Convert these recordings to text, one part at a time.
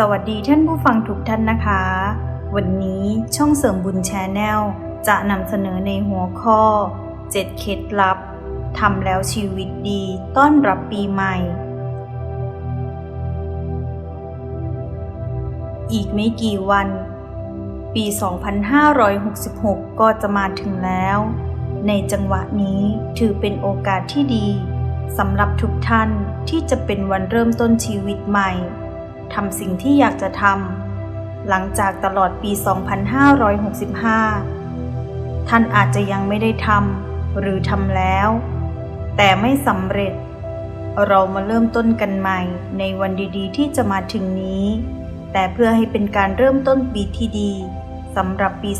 สวัสดีท่านผู้ฟังทุกท่านนะคะ วันนี้ช่องเสริมบุญแชนแนลจะนำเสนอในหัวข้อ 7 เคล็ดลับทำแล้วชีวิตดีต้อนรับปีใหม่ อีกไม่กี่วัน ปี 2566 ก็จะมาถึงแล้ว ในจังหวะนี้ถือเป็นโอกาสที่ดีสำหรับทุกท่านที่จะเป็นวันเริ่มต้นชีวิตใหม่ ทำสิ่งที่อยากจะทำหลังจากตลอดปี 2565 ท่านอาจจะยังไม่ได้ทำหรือทำแล้ว แต่ไม่สำเร็จ เรามาเริ่มต้นกันใหม่ในวันดีๆ ที่จะมาถึงนี้ แต่เพื่อให้เป็นการเริ่มต้นปีที่ดีสำหรับปี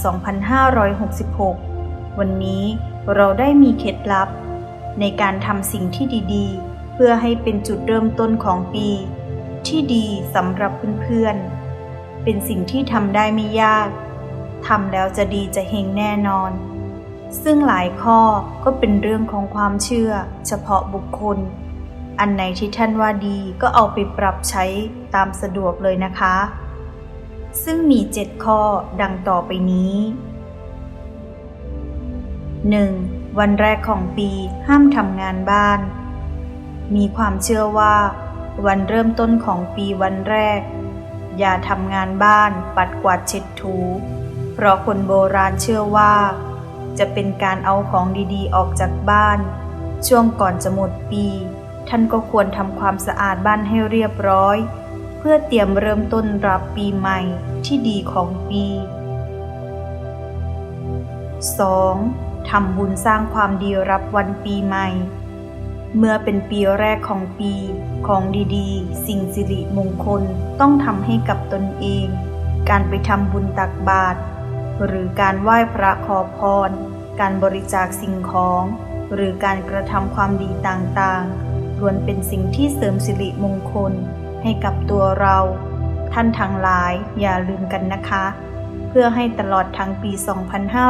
2566 วันนี้เราได้มีเคล็ดลับ ในการทำสิ่งที่ดีๆ เพื่อให้เป็นจุดเริ่มต้นของปี ที่ดีสำหรับเพื่อนๆ เป็นสิ่งที่ทำได้ไม่ยาก ทำแล้วจะดีจะเฮงแน่นอน ซึ่งหลายข้อก็เป็นเรื่องของความเชื่อ เฉพาะบุคคล อันไหนที่ท่านว่าดีก็เอาไปปรับใช้ตามสะดวกเลยนะคะ ซึ่งมี7ข้อดังต่อไปนี้ 1. วันแรกของปีห้ามทำงานบ้าน มีความเชื่อว่า วันเริ่มต้นของปีวันแรก อย่าทำงานบ้านปัดกวาดเช็ดถู เพราะคนโบราณเชื่อว่า จะเป็นการเอาของดีๆ ออกจากบ้าน ช่วงก่อนจะหมดปี ท่านก็ควรทำความสะอาดบ้านให้เรียบร้อย เพื่อเตรียมเริ่มต้นรับปีใหม่ที่ดีของปี 2. ทำบุญสร้างความดีรับวันปีใหม่ เมื่อเป็นปีแรกของปี ของดีๆ สิ่งสิริมงคลต้องทำให้กับตนเอง การไปทำบุญตักบาตรหรือการไหว้พระขอพร การบริจาคสิ่งของ หรือการกระทำความดีต่างๆล้วนเป็นสิ่งที่เสริมสิริมงคลให้กับตัวเรา ท่านทั้งหลายอย่าลืมกันนะคะ เพื่อให้ตลอดทั้งปี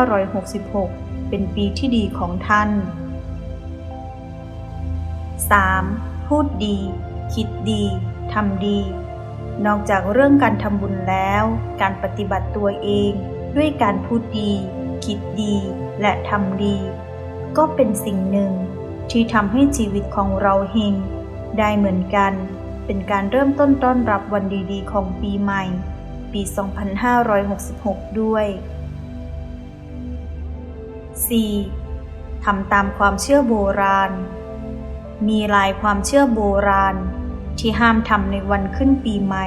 2566 เป็นปีที่ดีของท่าน 3. พูดดี คิดดี ทำดี นอกจากเรื่องการทำบุญแล้ว การปฏิบัติตัวเองด้วยการพูดดี คิดดี และทำดี ก็เป็นสิ่งหนึ่งที่ทำให้ชีวิตของเราเฮงได้เหมือนกัน เป็นการเริ่มต้นต้อนรับวันดีๆ ของปีใหม่ ปี 2566 ด้วย 4. ทำตามความเชื่อโบราณ มีหลายความเชื่อโบราณ ที่ห้ามทำในวันขึ้นปีใหม่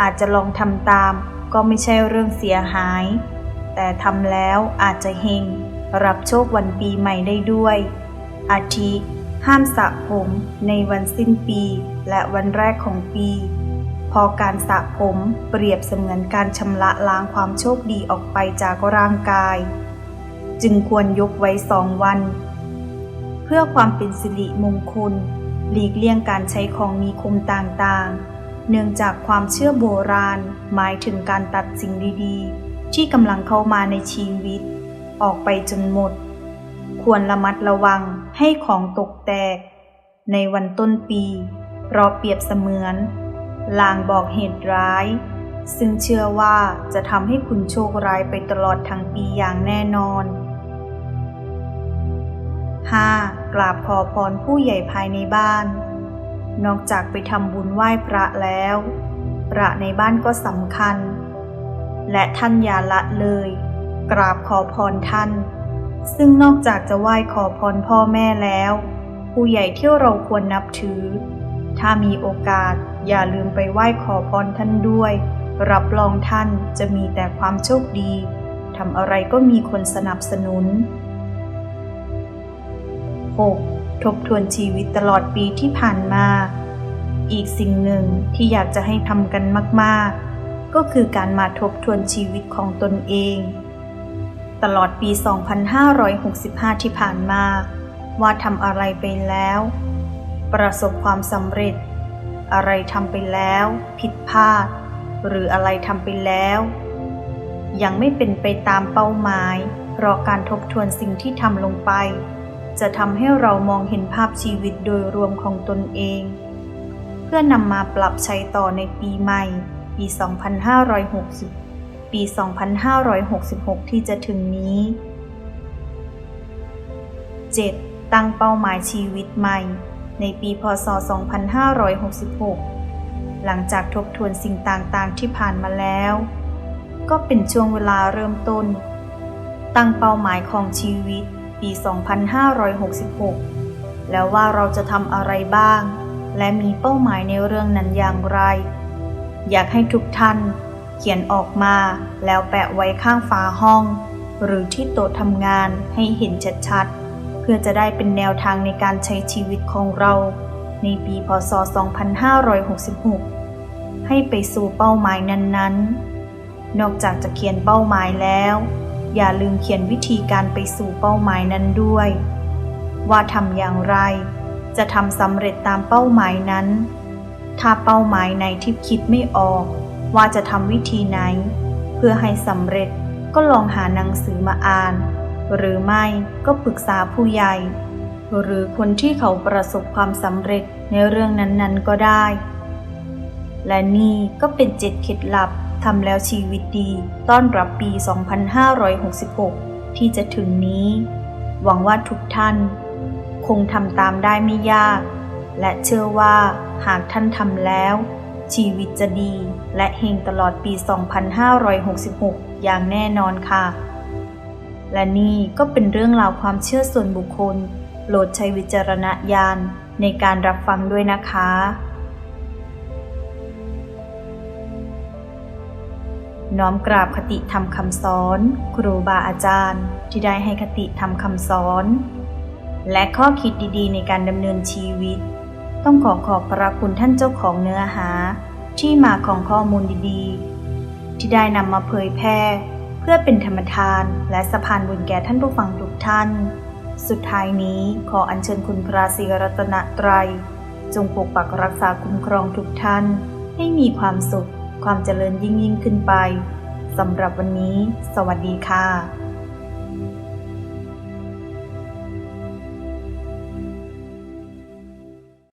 อาจจะลองทำตามก็ไม่ใช่เรื่องเสียหาย แต่ทำแล้วอาจจะเฮงรับโชควันปีใหม่ได้ด้วย อาทิ ห้ามสระผมในวันสิ้นปีและวันแรกของปี พอการสระผมเปรียบเสมือนการชำระล้างความโชคดีออกไปจากร่างกาย จึงควรยกไว้สองวัน เพื่อความเป็นสิริมงคล หลีกเลี่ยงการใช้ของมีคมต่างๆ เนื่องจากความเชื่อโบราณ หมายถึงการตัดสิ่งดีๆ ที่กำลังเข้ามาในชีวิต ออกไปจนหมด ควรระมัดระวังให้ของตกแตก ในวันต้นปี เพราะเปรียบเสมือน ลางบอกเหตุร้าย ซึ่งเชื่อว่าจะทำให้คุณโชคร้ายไปตลอดทั้งปีอย่างแน่นอน 5. กราบขอพรผู้ใหญ่ภายในบ้าน นอกจากไปทำบุญไหว้พระแล้ว พระในบ้านก็สำคัญ และท่านอย่าละเลย กราบขอพรท่าน ซึ่งนอกจากจะไหว้ขอพรพ่อแม่แล้ว ผู้ใหญ่ที่เราควรนับถือ ถ้ามีโอกาสอย่าลืมไปไหว้ขอพรท่านด้วย รับรองท่านจะมีแต่ความโชคดีทำอะไรก็มีคนสนับสนุน 6. ทบทวนชีวิตตลอดปีที่ผ่านมา อีกสิ่งหนึ่งที่อยากจะให้ทำกันมาก ๆ ก็คือการมาทบทวนชีวิตของตนเอง ตลอดปี 2565 ที่ผ่านมา ว่าทำอะไรไปแล้ว ประสบความสำเร็จ อะไรทำไปแล้ว ผิดพลาด หรืออะไรทำไปแล้ว ยังไม่เป็นไปตามเป้าหมาย เพราะการทบทวนสิ่งที่ทำลงไป จะทำให้เรามองเห็นภาพชีวิตโดยรวมของตนเอง เพื่อนำมาปรับใช้ต่อในปีใหม่ ปี 2560 ปี 2566 ที่จะถึงนี้ 7. ตั้งเป้าหมายชีวิตใหม่ ในปี พศ 2566 หลังจากทบทวนสิ่งต่างๆ ที่ผ่านมาแล้ว ก็เป็นช่วงเวลาเริ่มต้น ตั้งเป้าหมายของชีวิต ปี 2566 แล้วว่าเราจะทำอะไรบ้าง และมีเป้าหมายในเรื่องนั้นอย่างไร อยากให้ทุกท่าน เขียนออกมาแล้วแปะไว้ข้างฝาห้อง หรือที่โต๊ะทำงานให้เห็นชัดๆ เพื่อจะได้เป็นแนวทางในการใช้ชีวิตของเรา ในปีพศ 2566 ให้ไปสู่เป้าหมายนั้นๆ นอกจากจะเขียนเป้าหมายแล้ว อย่าลืมเขียนวิธีการไปสู่เป้าหมายนั้นด้วย ว่าทำอย่างไร จะทำสำเร็จตามเป้าหมายนั้น ถ้าเป้าหมายไหนที่คิดไม่ออก ว่าจะทำวิธีไหน เพื่อให้สำเร็จก็ลองหาหนังสือมาอ่าน หรือไม่ก็ปรึกษาผู้ใหญ่ หรือคนที่เขาประสบความสำเร็จในเรื่องนั้นๆก็ได้ และนี่ก็เป็นเจ็ดเคล็ดลับ ทำแล้วชีวิตดี ต้อนรับปี 2566 ที่จะถึงนี้ หวังว่าทุกท่าน คงทำตามได้ไม่ยาก และเชื่อว่าหากท่านทำแล้ว ชีวิตจะดีและเฮงตลอดปี 2566 อย่างแน่นอนค่ะ และนี่ก็เป็นเรื่องราวความเชื่อส่วนบุคคล โปรดใช้วิจารณญาณในการรับฟังด้วยนะคะ น้อมกราบคติธรรมคำสอน ครูบาอาจารย์ ที่ได้ให้คติธรรมคำสอน และข้อคิดดีๆ ในการดำเนินชีวิต ต้องขอขอบพระคุณท่านเจ้าของเนื้อหา ที่มาของข้อมูลดีๆ ที่ได้นำมาเผยแพร่ เพื่อเป็นธรรมทานและสะพานบุญแก่ท่านผู้ฟังทุกท่าน สุดท้ายนี้ขออัญเชิญคุณพระศรีรัตนตรัย จงปกปักรักษาคุ้มครองทุกท่านให้มีความสุข ความเจริญยิ่งยิ่งขึ้นไปสำหรับวันนี้ สวัสดีค่ะ